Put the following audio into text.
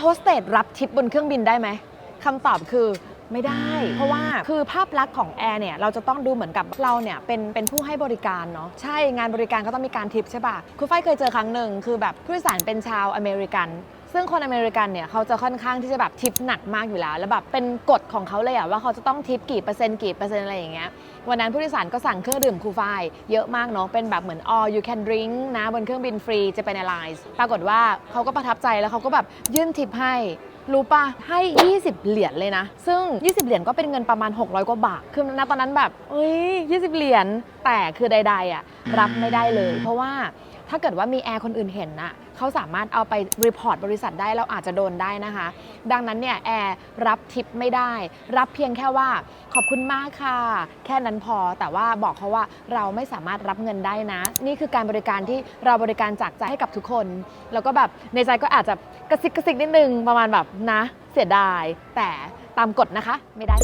ร์โฮสเตสรับทิปบนเครื่องบินได้ไหมคำตอบคือไม่ได้ เพราะว่าคือภาพลักษณ์ของแอร์เนี่ย เราจะต้องดูเหมือนกับเราเนี่ย เป็นเป็นผู้ให้บริการเนาะใช่งานบริการก็ต้องมีการทิปใช่ปะคุณฝ้ายเคยเจอครั้งหนึ่งคือแบบผู้โดยสารเป็นชาวอเมริกัน ซึ่งคนอเมริกันเนี่ยเขาจะค่อนข้างที่จะแบบทิปหนักมากอยู่แล้ว แล้วแบบเป็นกฎของเขาเลยอะว่าเขาจะต้องทิปกี่เปอร์เซ็นต์กี่เปอร์เซ็นต์อะไรอย่างเงี้ยวันนั้นผู้โดยสารก็สั่งเครื่องดื่มคูฝ้ายเยอะมากเนาะเป็นแบบเหมือน all you can drink นะบนเครื่องบินฟรีจะเป็น Airlines ปรากฏว่าเขาก็ประทับใจแล้วเขาก็แบบยื่นทิปให้รู้ปะให้ 20 เหรียญเลยนะ ซึ่ง 20 เหรียญก็เป็นเงินประมาณ 600 กว่าบาท คือณตอนนั้นแบบเอ้ย 20 เหรียญ แต่คือใดๆอะ รับไม่ได้เลย เพราะว่า ถ้าเกิดว่ามีแอร์คนอื่นเห็นน่ะเขาสามารถเอาไปรีพอร์ตบริษัทได้แล้วอาจจะโดนได้นะคะ ดังนั้นเนี่ยแอร์รับทิปไม่ได้ รับเพียงแค่ว่าขอบคุณมากค่ะ แค่นั้นพอแต่ว่าบอกเขาว่าเราไม่สามารถรับเงินได้นะ นี่คือการบริการที่เราบริการจากใจให้กับทุกคน แล้วก็แบบในใจก็อาจจะกระซิกกระซิกนิดนึงประมาณแบบนะ เสียดาย แต่ตามกฎนะคะไม่ได้